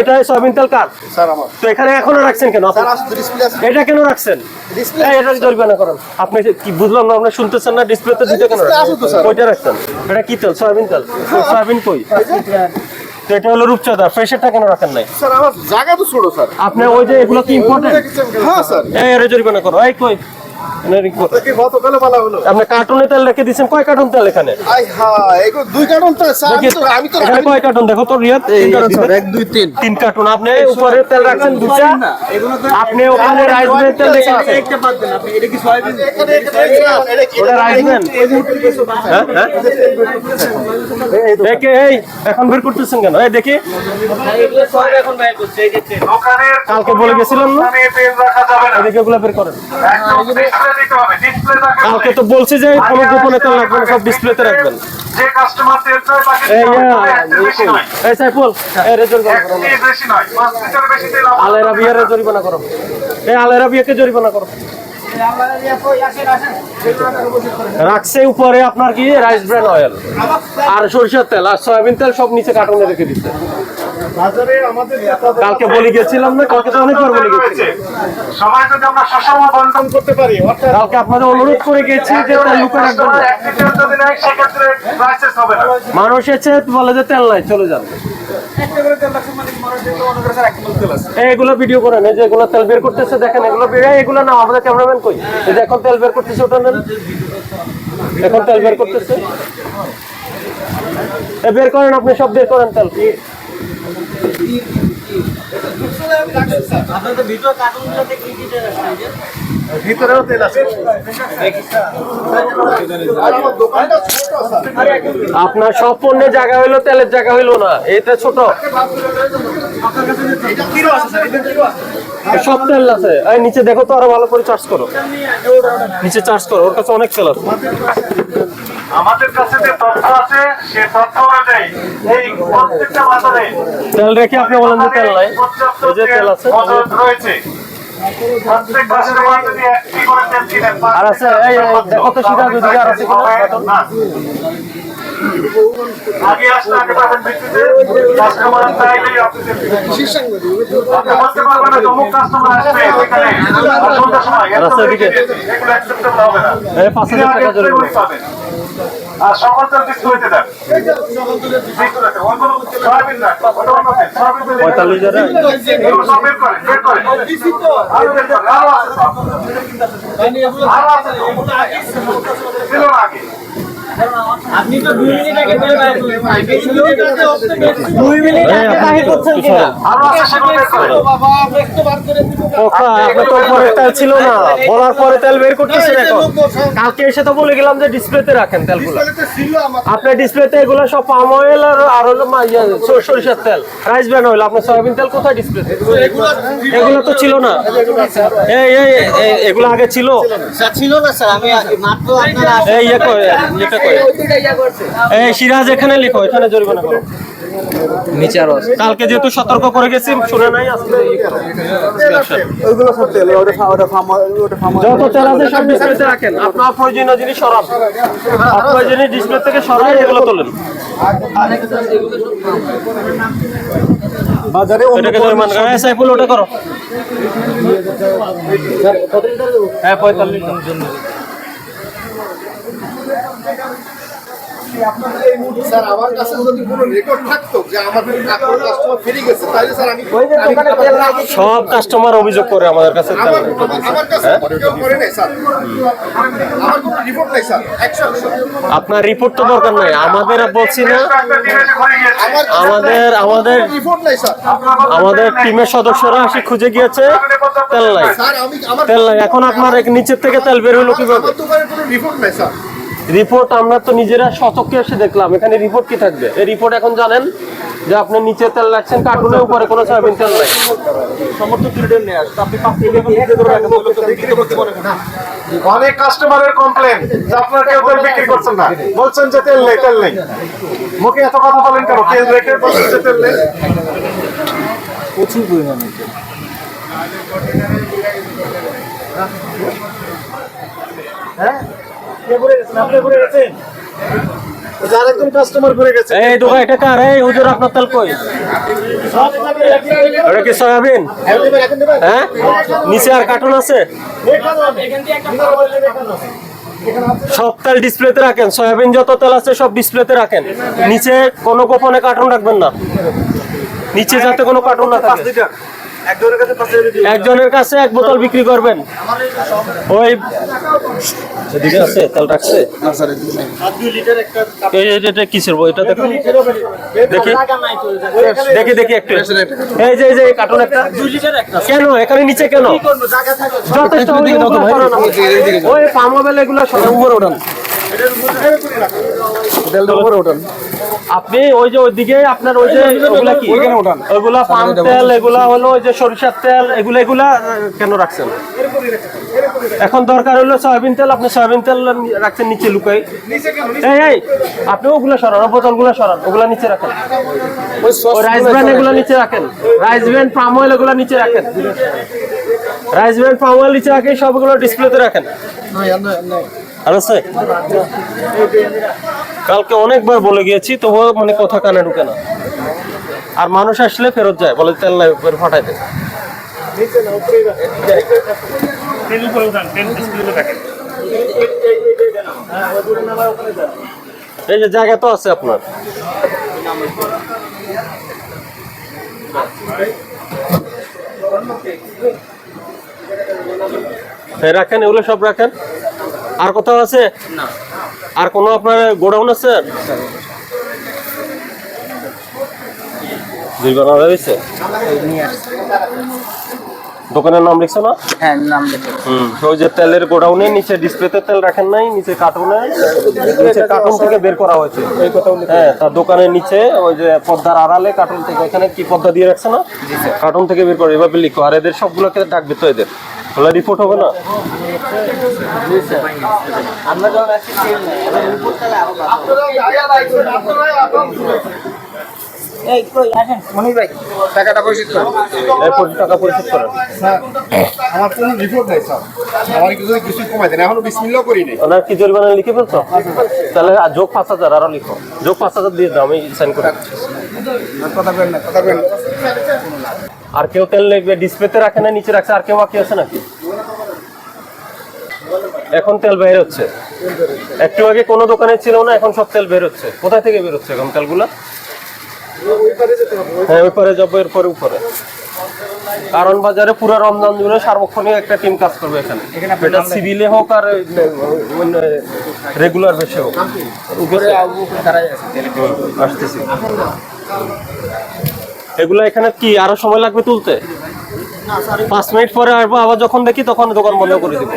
এটা সয়াবিন তেল কার? তো এখানে এখনও রাখছেন কেন? এটা কেন রাখছেন? এটা জরিমানা করেন। আপনি কি বুঝলাম না আপনি শুনতেছেন না ডিসপ্লেতে দিতে কেন। ওইটা রাখছেন? এটা কি তেল? সয়াবিন তেল? সয়াবিন কই? এটা হলো রূপচাঁদা। ফ্রেশেরটা কেন রাখেন নাই? স্যার আমার জায়গা তো ছোট স্যার। আপনি ওই যে এগুলো কি ইম্পর্টেন্ট হ্যাঁ স্যার। এই জরিমানা করো। এই কই? এনে রিপোর্ট। আপনাকে গতকালে বলা হলো আপনি কার্টুনে তেল রেখে দিয়েছেন কয় কার্টুন তেল এখানে আই হ্যাঁ এগুলো দুই কার্টন আমি তো এখানে কয় কার্টুন দেখো তো রিয়াদ এক দুই তিন তিন কার্টুন আপনি উপরে তেল রাখছেন দুটা আপনি ওখানে রাইস ব্রেন তেল রেখে আছেন ওটা রাইস ব্রেন হ্যাঁ হ্যাঁ দেখে এই এখন বের করতেছেন কেন এই দেখি কালকে বলে গেছিলাম না এদিকে ওগুলো বের করেন কালকে তো বলছি যে কোনো রাখবেন সব ডিসপ্লেতে রাখবেন। যে কাস্টমার তেল চায় এই এর বেশি নয়। বেশি তেল আলেরা বিয়ারে জরিমানা করো। এই আলেরা বিয়াকে জরিমানা করো। রাখছে উপরে আপনার কি? রাইস ব্র্যান্ড অয়েল আর সরিষার তেল আর সয়াবিন তেল সব নিচে কার্টুনে রেখে দিচ্ছে। কালকে বলে গেছিলাম না কালকে তো অনেকবার বলে গেছিলাম। সবাই যদি আমরা সুষম বন্টন করতে পারি অর্থাৎ কালকে আপনাদের অনুরোধ করে গেছি যে তেল লুকে রাখবেন মানুষ এসে বলে যে তেল নাই চলে যান। এগুলো ভিডিও করেন এই যে এগুলো তেল বের করতেছে দেখেন এগুলো বের এগুলো না আমাদের ক্যামেরাম্যান কই? এই যে এখন তেল বের করতেছে ওটা নেন। এখন তেল বের করতেছে। এ বের করেন আপনি সব বের করেন তেল। ভিতরেও তেল আছে। আপনার সব পণ্যের জায়গা হইল তেলের জায়গা হইল না এটা ছোট। সব তেল আছে। এই নিচে দেখো তো আরও ভালো করে চার্জ করো। নিচে চার্জ করো ওর কাছে অনেক তেল আছে। আমাদের কাছে যে তথ্য আছে সে তথ্য অনুযায়ী এই প্রত্যেকটা বাজারে তেল রেখে আপনি বলেন যে তেল নাই। এই যে তেল আছে। রয়েছে। যদি আর আছে, এই, দেখো তো সিরাজ ওদিকে আর আছে কিনা? আগে আসলে আগে পাবেন ভিত্তিতে। কাস্টমার চাইলেই অফিসে আপনি বলতে পারবেন না অমুক কাস্টমার আসবে এখানে। আর সন্ধ্যার সময়? এর রাস্তার দিকে। এগুলো acceptable হবে না। পাঁচ হাজার টাকা জরিমানা। জরিমানা পাবেন। আর সকল তেল ডিসপ্লেতে দেন ডিসপ্লেতে অন্য সয়াবিন না ওটা অন্য তেল সয়াবিন তেল পঁয়তাল্লিশ হাজার। এগুলো তো দুই মিনিট বের আরও বের করেন আরও আছে সব আরও আছে ছিল না আমাকে আরও আছে সেগুলো বের করেন ওখা, আপনার তো তেল ছিল না। বলার পরে তেল বের করতেছেন এখন। কালকে এসে তো বলে গেলাম যে ডিসপ্লেতে রাখেন তেলগুলো। আপনার ডিসপ্লেতে এগুলো সব পাম অয়েল আর আর হলো মা- ইয়ে, সর- সরিষার তেল। রাইস অয়েল আপনার সয়াবিন তেল কোথায় ডিসপ্লেতে এগুলো তো ছিল না। এই এগুলো আগে ছিল। স্যার। ছিল না স্যার। আমি মাত্র এই ইয়ে কই এই সিরাজ এখানে লিখো এখানে জরিমানা করো। নিচে আরও কালকে যেহেতু সতর্ক করে গেছি শুনে নাই আজকে ওইগুলো সব তেল ওটা ওটা ফার্ম ওটা ফার্ম। যত তেল আছে সব ডিসপ্লেতে রাখেন। আপনার প্রয়োজনীয় জিনিস সরান। অপ্রয়োজনীয় ডিসপ্লে থেকে সরাই এগুলো তোলেন। বাজারে হ্যাঁ সাইফুল ওটা করো। হ্যাঁ পঁয়তাল্লিশ। স্যার আমার কাছে যদি কোনো রেকর্ড থাকতো যে আমাদের কাস্টমার ফিরে গেছে তাহলে স্যার আমি আমি- সব কাস্টমার অভিযোগ করে আমাদের কাছে আমার নেই। আমার- আমার কাছে কেউ করে নাই স্যার। আমার কোনো রিপোর্ট নাই স্যার একশো একশো। আপনার রিপোর্ট তো দরকার নাই আমাদের বলছি না আমাদের আমাদের রিপোর্ট নাই স্যার। আমাদের টিমের সদস্যরা আসি খুঁজে গিয়েছে তেল নাই। স্যার আমি আমার তেল নাই। এখন আপনার এক নিচের থেকে তেল বের হলো কীভাবে? রিপোর্ট নাই স্যার। রিপোর্ট আমরা তো নিজেরা শতকে এসে দেখলাম। এখানে রিপোর্ট কি থাকবে? এই রিপোর্ট এখন জানেন যে আপনি নিচে তেল রাখছেন কার্টুনের উপরে কোনো সয়াবিন তেল নাই। অনেক কাস্টমারের কমপ্লেন যে আপনারা কেউ তেল বিক্রি করছেন না। বলছেন যে তেল নেই তেল নেই। মুখে এত কথা বলেন কেন? তেল রেখে বলছেন যে তেল নেই। কাস্টমার ঘুরে গেছে হ্যাঁ? নিচে আর কার্টুন আছে? সব তেল ডিসপ্লেতে রাখেন। সয়াবিন যত তেল আছে, সব ডিসপ্লেতে রাখেন। নিচে কোনো গোপনে কার্টুন রাখবেন না। নিচে যাতে কোনো কার্টুন না থাকে। একজনের কাছে এক বোতল বিক্রি করবেন। ওই এদিকে আছে তেল রাখছে। এই এই- এটা কিসের এটা দেখো। দেখি। দেখি দেখি একটু। এই যে এই যে কার্টুন একটা। কেন? এখানে নিচে কেন? যথেষ্ট উপরে ওই পাম এগুলো সব উপরে ওঠান। আপনি ওই যে ওইদিকে আপনার ওই যে ওগুলা কি? পাম তেল এগুলা হলো ওই যে সরিষার তেল এগুলা এগুলা কেন রাখছেন? এখন দরকার হলো সয়াবিন তেল আপনি সয়াবিন তেল রাখছেন নিচে লুকাই। এই এই আপনি ওগুলা সরান বোতলগুলো সরান ওগুলা নিচে রাখেন। ওই রাইস ব্র্যান্ড এগুলো নিচে রাখেন। রাইস ব্র্যান্ড পাম অয়েল এগুলো নিচে রাখেন। রাইস ব্র্যান্ড পাম অয়েল নিচে রাখেন সবগুলো ডিসপ্লেতে রাখেন। আর আছে কালকে অনেকবার বলে গিয়েছি, তবুও মানে কথা কানে ঢুকে না। আর মানুষ আসলে ফেরত যায়, বলে তেল নাই ফাটাই দেয়। এই যে জায়গা তো আছে আপনার। রাখেন, এগুলো সব রাখেন। আর কোথাও আছে? আর কোনো আপনার গোডাউন আছে? দুইবার অর্ডার হয়েছে দোকানের নাম লিখছো না? হ্যাঁ নাম দেখে হুম ওই যে তেলের গোডাউনে নিচে ডিসপ্লেতে তেল রাখেন নাই নিচে কার্টুনে নিচে কার্টুন থেকে বের করা হয়েছে। হ্যাঁ তার দোকানের নিচে ওই যে পর্দার আড়ালে কার্টুন থেকে এখানে কি পর্দা দিয়ে রাখছে না? কার্টুন থেকে বের করে এভাবে লিখো আর এদের সবগুলোকে ডাকবে তো এদের। ওগুলো রিপোর্ট হবে না? আমরা যখন আসছি এই কই আসেন। মনির ভাই টাকাটা পরিশোধ করুন। এই টাকা পরিশোধ করেন। আমার কোনো রিপোর্ট নাই স্যার। আমার কিছু কিছু কমাই দেন। এখনও বিসমিল্লাহ করি নাই। ওনার কি জরিমানা লিখে ফেলছো? তাহলে আর যোগ পাঁচ হাজার আরও লিখো। যোগ পাঁচ হাজার দিয়ে দাও আমি সাইন করে কথা বলেন না কথা বলেন আর কেউ তেল লিখবে ডিসপ্লেতে রাখে না নিচে রাখছে আর কেউ বাকি আছে নাকি? এখন তেল বের হচ্ছে। একটু আগে কোনো দোকানে ছিল না এখন সব তেল বের হচ্ছে। কোথায় থেকে বের হচ্ছে এখন তেলগুলা? হ্যাঁ ওই পারে যাব এরপরে উপরে। কারণ বাজারে পুরো রমজান জুড়ে সার্বক্ষণিক একটা টিম কাজ করবে এখানে। এটা সিভিলে হোক আর রেগুলার বেশি হোক। উপরে আসতেছি। এগুলা এখানে কি আরও সময় লাগবে তুলতে? পাঁচ মিনিট পরে আসব আবার যখন দেখি তখন দোকান বন্ধ করে দিব।